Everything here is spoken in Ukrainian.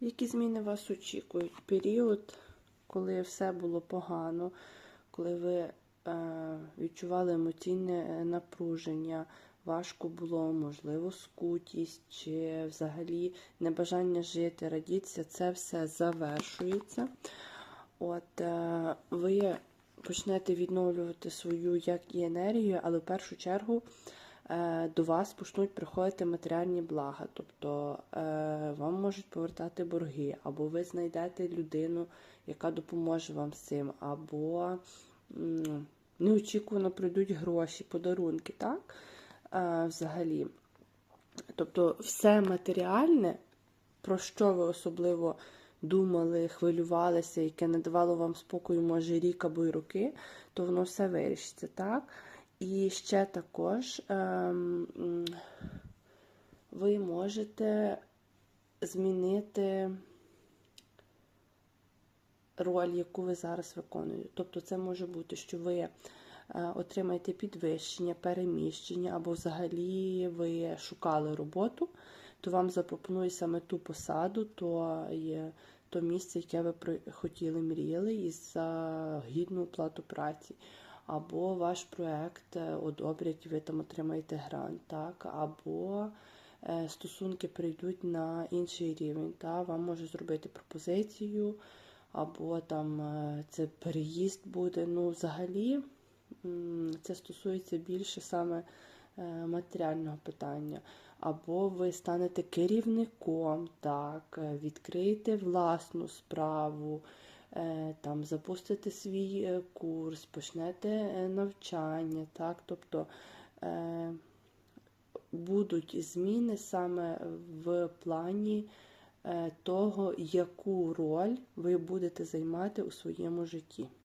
Які зміни вас очікують? Період, коли все було погано, коли ви е, відчували емоційне е, напруження, важко було, можливо, скутість чи взагалі небажання жити, радітися, це все завершується. От е, ви почнете відновлювати свою як і енергію, але в першу чергу до вас почнуть приходити матеріальні блага. Тобто е, вам можуть повертати борги, або ви знайдете людину, яка допоможе вам з цим, або неочікувано прийдуть гроші, подарунки, так? Е, взагалі. Тобто, все матеріальне, про що ви особливо думали, хвилювалися, яке не давало вам спокою, може, рік або й роки, то воно все вирішиться, так? І ще також ем, ви можете змінити роль, яку ви зараз виконуєте. Тобто це може бути, що ви е, отримаєте підвищення, переміщення, або взагалі ви шукали роботу, то вам запропонує саме ту посаду, то, то місце, яке ви хотіли, мріяли, і за гідну оплату праці. Або ваш проект е, одобрять, ви там отримаєте грант, так, або е, стосунки прийдуть на інший рівень. Та, вам може зробити пропозицію, або там е, це переїзд буде. Ну, взагалі, це стосується більше саме матеріального питання. Або ви станете керівником, так, відкриєте власну справу, там запустите свій е, курс, почнете е, навчання, так, тобто е, будуть зміни саме в плані е, того, яку роль ви будете займати у своєму житті.